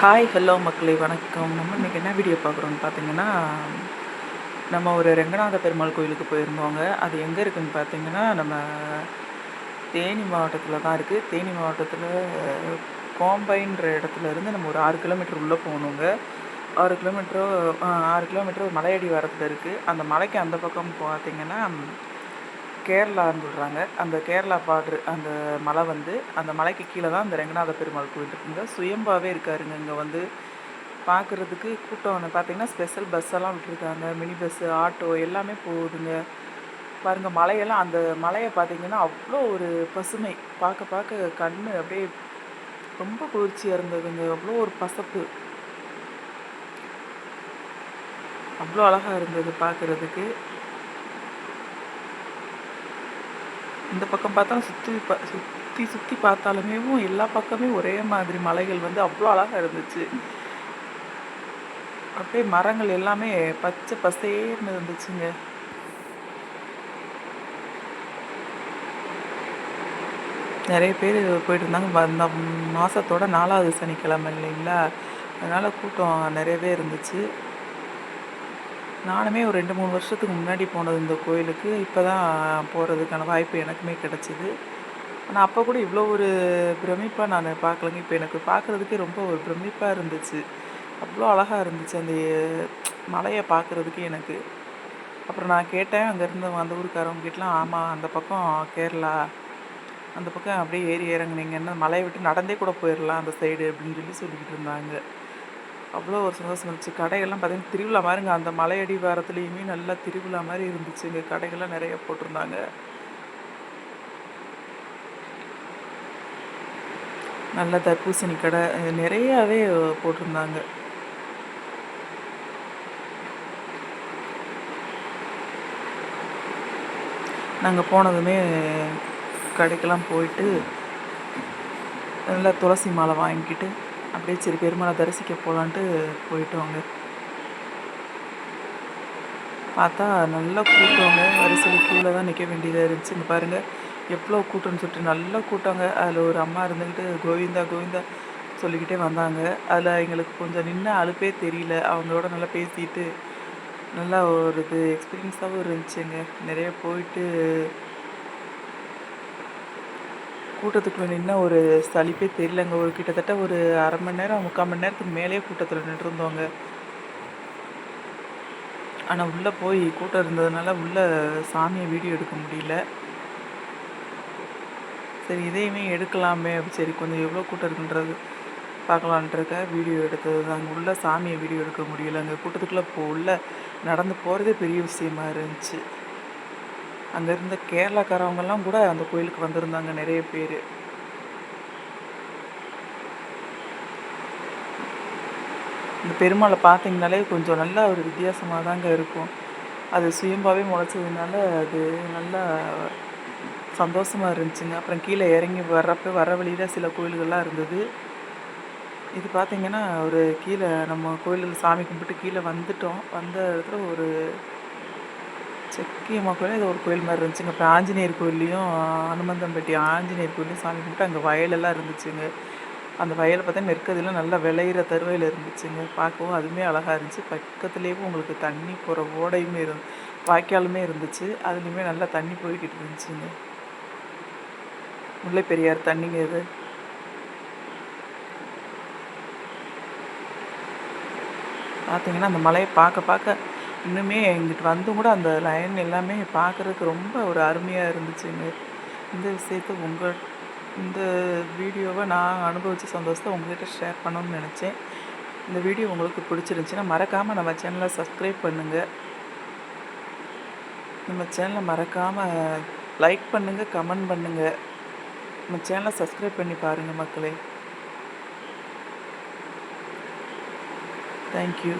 Hi hello மக்களே வணக்கம். நம்ம இன்றைக்கி என்ன வீடியோ பார்க்குறோன்னு பார்த்தீங்கன்னா நம்ம ஒரு ரெங்கநாத பெருமாள் கோயிலுக்கு போயிருந்தோங்க. அது எங்கே இருக்குதுன்னு பார்த்தீங்கன்னா நம்ம தேனி மாவட்டத்தில் தான் இருக்குது தேனி மாவட்டத்தில் கோம்பைன்ற இடத்துல இருந்து நம்ம ஒரு ஆறு கிலோமீட்டர் உள்ளே போகணுங்க. ஆறு கிலோமீட்டரோ ஆறு கிலோமீட்டர் மலையடி வரத்தில் இருக்குது அந்த மலைக்கு அந்த பக்கம் பார்த்தீங்கன்னா கேரளான்னு சொல்கிறாங்க அந்த கேரளா பார்டர் அந்த மலை வந்து அந்த மலைக்கு கீழே தான் அந்த ரெங்கநாத பெருமாள் கோயில் இருக்குங்க சுயம்பாவே இருக்காருங்க. இங்கே வந்து பார்க்குறதுக்கு கூட்டம் பார்த்தீங்கன்னா ஸ்பெஷல் பஸ்ஸெல்லாம் விட்டுருக்காங்க. மினி பஸ்ஸு ஆட்டோ எல்லாமே போகுதுங்க. பாருங்கள் மலையெல்லாம் அந்த மலையை பார்த்தீங்கன்னா அவ்வளோ ஒரு பசுமை. பார்க்க பார்க்க கண் அப்படியே ரொம்ப குளிர்ச்சியாக இருந்ததுங்க. அவ்வளோ ஒரு பசப்பு. அவ்வளோ அழகாக இருந்தது பார்க்குறதுக்கு இந்த பக்கம் பார்த்தாலும் சுற்றி ப சுற்றி சுற்றி பார்த்தாலுமே எல்லா பக்கமே ஒரே மாதிரி மலைகள் வந்து அவ்வளோ அழகாக இருந்துச்சு. அப்படியே மரங்கள் எல்லாமே பச்சை பசேர்னு இருந்துச்சுங்க. நிறைய பேர் போயிட்டு இருந்தாங்க அந்த மாதத்தோட நாலாவது சனிக்கிழமை இல்லைங்களா? அதனால் கூட்டம் நிறையவே இருந்துச்சு. நானுமே ஒரு ரெண்டு மூணு வருஷத்துக்கு முன்னாடி போனது இந்த கோயிலுக்கு. இப்போ தான் போகிறதுக்கான வாய்ப்பு எனக்குமே கிடச்சிது. ஆனால் அப்போ கூட இவ்வளோ ஒரு பிரமிப்பாக நான் பார்க்கலங்க. இப்போ எனக்கு பார்க்குறதுக்கே ரொம்ப ஒரு பிரமிப்பாக இருந்துச்சு. அவ்வளோ அழகாக இருந்துச்சு அந்த மலையை பார்க்குறதுக்கு எனக்கு. அப்புறம் நான் கேட்டேன் அங்கே இருந்த அந்த ஊருக்காரவங்க கிட்டலாம் ஆமாம் அந்த பக்கம் கேரளா அந்த பக்கம் அப்படியே ஏறி இறங்குனீங்கன்னா மலையை விட்டு நடந்தே கூட போயிடலாம் அந்த சைடு அப்படின்னு சொல்லி சொல்லிக்கிட்டு இருந்தாங்க. அவ்வளோ ஒரு சந்தோஷம் இருந்துச்சு. கடைகள்லாம் பார்த்திங்கன்னா திருவிழா மாதிரிங்க. அந்த மலையடி வாரத்துலேயுமே நல்லா திருவிழா மாதிரி இருந்துச்சு. இங்கே கடைகள்லாம் நிறைய போட்டிருந்தாங்க. நல்ல தர்பூசணி கடை நிறையாவே போட்டிருந்தாங்க. நாங்கள் போனதுமே கடைக்கெல்லாம் போயிட்டு நல்லா துளசி மாலை வாங்கிக்கிட்டு அப்படியே சரி பெருமாளை தரிசிக்க போகலான்ட்டு போயிட்டோங்க. பார்த்தா நல்லா கூட்டவங்க வரிசையில் கீழே தான் நிற்க வேண்டியதாக இருந்துச்சு. இங்கே பாருங்கள் எவ்வளோ கூட்டம்னு சொல்லிட்டு நல்லா கூட்டங்க. அதில் ஒரு அம்மா இருந்துக்கிட்டு கோவிந்தா கோவிந்தா சொல்லிக்கிட்டே வந்தாங்க. அதில் எங்களுக்கு கொஞ்சம் நின்று அழுப்பே தெரியல. அவங்களோட நல்லா பேசிட்டு நல்லா ஒரு இது எக்ஸ்பீரியன்ஸாகவும் இருந்துச்சுங்க. நிறைய போயிட்டு கூட்டத்துக்குள்ளே நின்று ஒரு சலிப்பே தெரியலங்க. ஒரு கிட்டத்தட்ட ஒரு அரை மணி நேரம் முக்கால் மணி நேரத்துக்கு மேலேயே கூட்டத்தில் நின்றுருந்தோங்க. ஆனால் உள்ளே போய் கூட்டம் இருந்ததுனால உள்ளே சாமியை வீடியோ எடுக்க முடியல. சரி இதையுமே எடுக்கலாமே. சரி கொஞ்சம் எவ்வளோ கூட்டம் இருக்குன்றது பார்க்கலான்ட்ருக்க வீடியோ எடுத்தது அங்கே உள்ள சாமியை வீடியோ எடுக்க முடியல அங்கே கூட்டத்துக்குள்ளே போ உள்ள நடந்து போகிறதே பெரிய விஷயமா இருந்துச்சு. அங்கே இருந்த கேரளாக்காரவங்கெல்லாம் கூட அந்த கோயிலுக்கு வந்திருந்தாங்க நிறைய பேர். இந்த பெருமாளை பார்த்தீங்கனாலே கொஞ்சம் நல்லா ஒரு வித்தியாசமாக தாங்க இருக்கும். அது சுயம்பாவே முளைச்சதுனால அது நல்லா சந்தோஷமாக இருந்துச்சுங்க. அப்புறம் கீழே இறங்கி வர்றப்போ வர வழியில் சில கோயில்கள்லாம் இருந்தது. இது பார்த்திங்கன்னா ஒரு கீழே நம்ம கோயிலில் சாமி கும்பிட்டு கீழே வந்துட்டோம். வந்த இடத்துல ஒரு செக்கியம்மா கோயில் இது ஒரு கோயில் மாதிரி இருந்துச்சுங்க. அப்புறம் ஆஞ்சநேயர் கோயில்லையும் அனுமந்தம்பட்டி ஆஞ்சநேயர் கோயிலையும் சாமி கும்பிட்டு அங்கே வயலெல்லாம் இருந்துச்சுங்க. அந்த வயலை பார்த்தா நெற்கதிலாம் நல்லா விளையிற தருவையில் இருந்துச்சுங்க. பார்க்கவும் அதுவுமே அழகாக இருந்துச்சு. பக்கத்துலேயும் உங்களுக்கு தண்ணி போகிற ஓடையுமே இருந்து வாய்க்காலுமே இருந்துச்சு. அதுலேயுமே நல்லா தண்ணி போய்கிட்டு இருந்துச்சுங்க. முல்லை பெரியார் தண்ணிங்க இது. பார்த்தீங்கன்னா அந்த மலையை பார்க்க பார்க்க இன்னுமே எங்கிட்ட வந்தும் கூட அந்த லைன் எல்லாமே பார்க்குறதுக்கு ரொம்ப ஒரு அருமையாக இருந்துச்சுங்க இந்த விஷயத்த உங்கள் இந்த வீடியோவை நான் அனுபவித்த சந்தோஷத்தை உங்கள்கிட்ட ஷேர் பண்ணணும்னு நினச்சேன். இந்த வீடியோ உங்களுக்கு பிடிச்சிருந்துச்சின்னா மறக்காமல் நம்ம சேனலை சப்ஸ்கிரைப் பண்ணுங்கள் நம்ம சேனலை மறக்காமல் லைக் பண்ணுங்கள் கமெண்ட் பண்ணுங்கள் நம்ம சேனலை சப்ஸ்கிரைப் பண்ணி பாருங்கள் மக்களே. தேங்க்யூ